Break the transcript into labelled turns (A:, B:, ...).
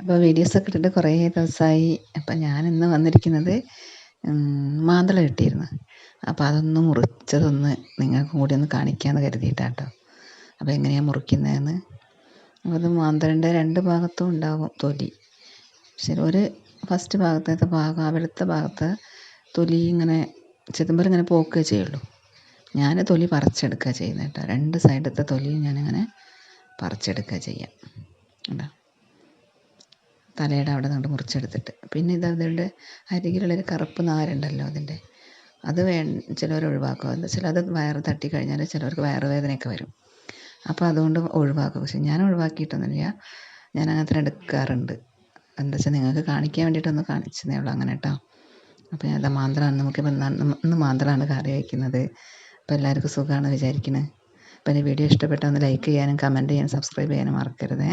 A: അപ്പോൾ വീഡിയോസൊക്കെ ഇട്ടിട്ട് കുറേ ദിവസമായി അപ്പം ഞാൻ ഇന്ന് വന്നിരിക്കുന്നത് മാന്തള കിട്ടിയിരുന്നു അപ്പോൾ അതൊന്ന് മുറിച്ചതൊന്ന് നിങ്ങൾക്കും കൂടി ഒന്ന് കാണിക്കാമെന്ന് കരുതിയിട്ടാണ് കേട്ടോ അപ്പോൾ എങ്ങനെയാണ് മുറിക്കുന്നതെന്ന്. അപ്പോൾ അത് മാന്തളിന്റെ രണ്ട് ഭാഗത്തും ഉണ്ടാകും തൊലി. ശരി ഒരു ഫസ്റ്റ് ഭാഗത്തെ ഭാഗം ആ വെളുത്ത ഭാഗത്ത് തൊലി ഇങ്ങനെ ചെത്തുമ്പോൾ ഇങ്ങനെ പോക്കുകയേ ചെയ്യുള്ളൂ. ഞാൻ തൊലി പറിച്ചെടുക്കുക ചെയ്യുന്നത് കേട്ടോ രണ്ട് സൈഡത്തെ തൊലിയും ഞാനിങ്ങനെ പറിച്ചെടുക്കുക ചെയ്യാം. കേട്ടോ തലയുടെ അവിടെ നിന്ന് മുറിച്ചെടുത്തിട്ട്. പിന്നെ ഇത് അതിന്റെ അരികിലുള്ളൊരു കറുപ്പ് നാരുണ്ടല്ലോ അതിന്റെ. അത് വേ ചിലർ ഒഴിവാക്കും. എന്താ അത് വയറ് തട്ടി കഴിഞ്ഞാൽ ചിലർക്ക് വയറുവേദനയൊക്കെ വരും. അപ്പോൾ അതുകൊണ്ട് ഒഴിവാക്കും. പക്ഷെ ഞാൻ ഒഴിവാക്കിയിട്ടൊന്നുമില്ല. ഞാൻ അങ്ങനെ എടുക്കാറുണ്ട്. എന്താ വെച്ചാൽ നിങ്ങൾക്ക് കാണിക്കാൻ വേണ്ടിയിട്ടൊന്ന് കാണിച്ചതേ ഉള്ളൂ അങ്ങനെ കേട്ടോ. അപ്പോൾ ഞാൻ മാന്ത്രമാണ് നമുക്ക് നമുക്കിപ്പോൾ ഇന്ന് മാന്ത്രമാണ് കറി വയ്ക്കുന്നത്. അപ്പോൾ എല്ലാവർക്കും സുഖമാണ് വിചാരിക്കുന്നത് അപ്പോൾ എന്റെ വീഡിയോ ഇഷ്ടപ്പെട്ടാൽ ഒന്ന് ലൈക്ക് ചെയ്യാനും കമന്റ് ചെയ്യാനും സബ്സ്ക്രൈബ് ചെയ്യാനും മറക്കരുതേ.